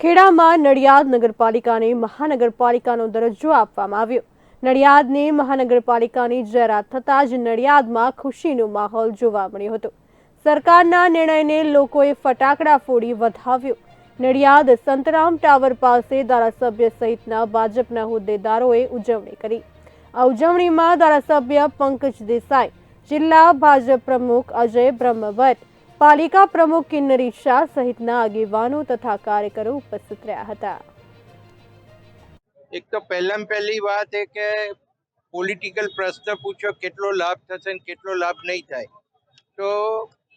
ખેડામાં નડિયાદ નગરપાલિકાને મહાનગરપાલિકાનો દરજ્જો આપવામાં આવ્યો. નડિયાદને મહાનગરપાલિકાની જાહેરાત થતાં જ નડિયાદમાં ખુશીનો માહોલ જોવા મળ્યો હતો. સરકારના નિર્ણયને લોકોએ ફટાકડા ફોડી વધાવ્યો. નડિયાદ સંતરામ ટાવર પાસે ધારાસભ્ય સહિતના ભાજપના હોદ્દેદારોએ ઉજવણી કરી. આ ઉજવણીમાં ધારાસભ્ય પંકજ દેસાઈ, જિલ્લા ભાજપ પ્રમુખ અજય બ્રહ્મભટ્ટ પાલિકા પ્રમુખ કિન્નરી શાહ સહિતના આગેવાનો તથા કાર્યકરો ઉપસ્થિત રહ્યા હતા. એક તો પહેલામાં પહેલી વાત એ કે પોલિટિકલ પ્રશ્ન પૂછો કેટલો લાભ થશે ને કેટલો લાભ નહીં થાય. તો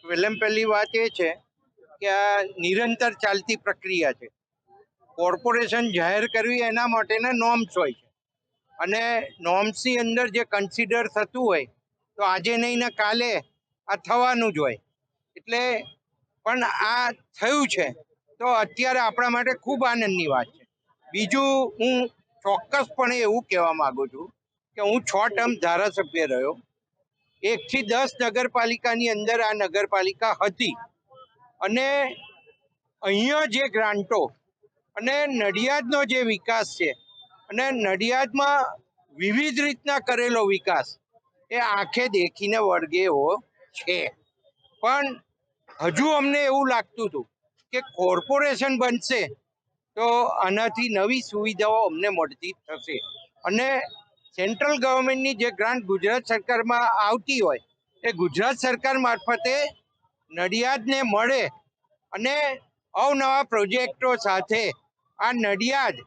પહેલામાં પહેલી વાત એ છે કે આ નિરંતર ચાલતી પ્રક્રિયા છે. કોર્પોરેશન જાહેર કરવી એના માટેના નોર્મ્સ હોય છે. અને નોર્મ્સની અંદર જે કન્સિડર થતું હોય તો આજે નહીં ને કાલે આ થવાનું જ હોય. એટલે પણ આ થયું છે, તો અત્યારે આપણા માટે ખૂબ આનંદની વાત છે. બીજું હું ચોક્કસપણે એવું કહેવા માગું છું કે હું છ ટર્મ ધારાસભ્ય રહ્યો. એકથી દસ નગરપાલિકાની અંદર આ નગરપાલિકા હતી. અને અહીંયા જે ગ્રાન્ટો અને નડિયાદનો જે વિકાસ છે અને નડિયાદમાં વિવિધ રીતના કરેલો વિકાસ એ આંખે દેખીને વળગે એવો છે. પણ હજુ અમને એવું લાગતું હતું કે કોર્પોરેશન બનશે તો આનાથી નવી સુવિધાઓ અમને મળતી થશે. અને સેન્ટ્રલ ગવર્મેન્ટની જે ગ્રાન્ટ ગુજરાત સરકારમાં આવતી હોય, એ ગુજરાત સરકાર મારફતે નડિયાદને મળે અને અવનવા પ્રોજેક્ટો સાથે આ નડિયાદ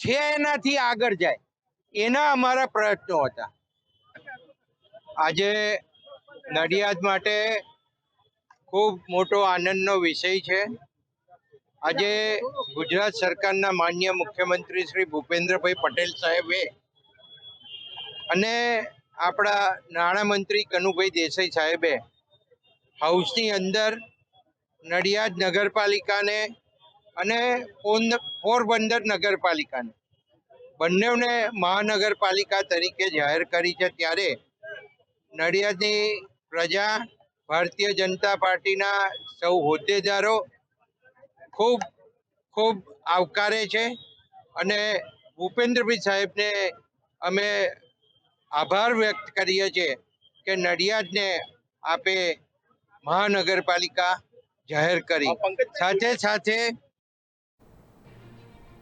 છે એનાથી આગળ જાય. એના અમારા પ્રયત્નો હતા. આજે નડિયાદ માટે ખૂબ મોટો આનંદનો વિષય છે. આજે ગુજરાત સરકારના માન્ય મુખ્યમંત્રી શ્રી ભૂપેન્દ્રભાઈ પટેલ સાહેબે અને આપણા નાણામંત્રી કનુભાઈ દેસાઈ સાહેબે હાઉસની અંદર નડિયાદ નગરપાલિકાને અને પોરબંદર નગરપાલિકાને બંનેને મહાનગરપાલિકા તરીકે જાહેર કરી છે. ત્યારે નડિયાદની પ્રજા ભારતીય જનતા પાર્ટીના સૌ હોદ્દેદારો ખૂબ ખૂબ આવકારે છે અને ભૂપેન્દ્રભાઈ સાહેબને અમે આભાર વ્યક્ત કરીએ છીએ કે નડિયાદને આપે મહાનગરપાલિકા જાહેર કરી. સાથે સાથે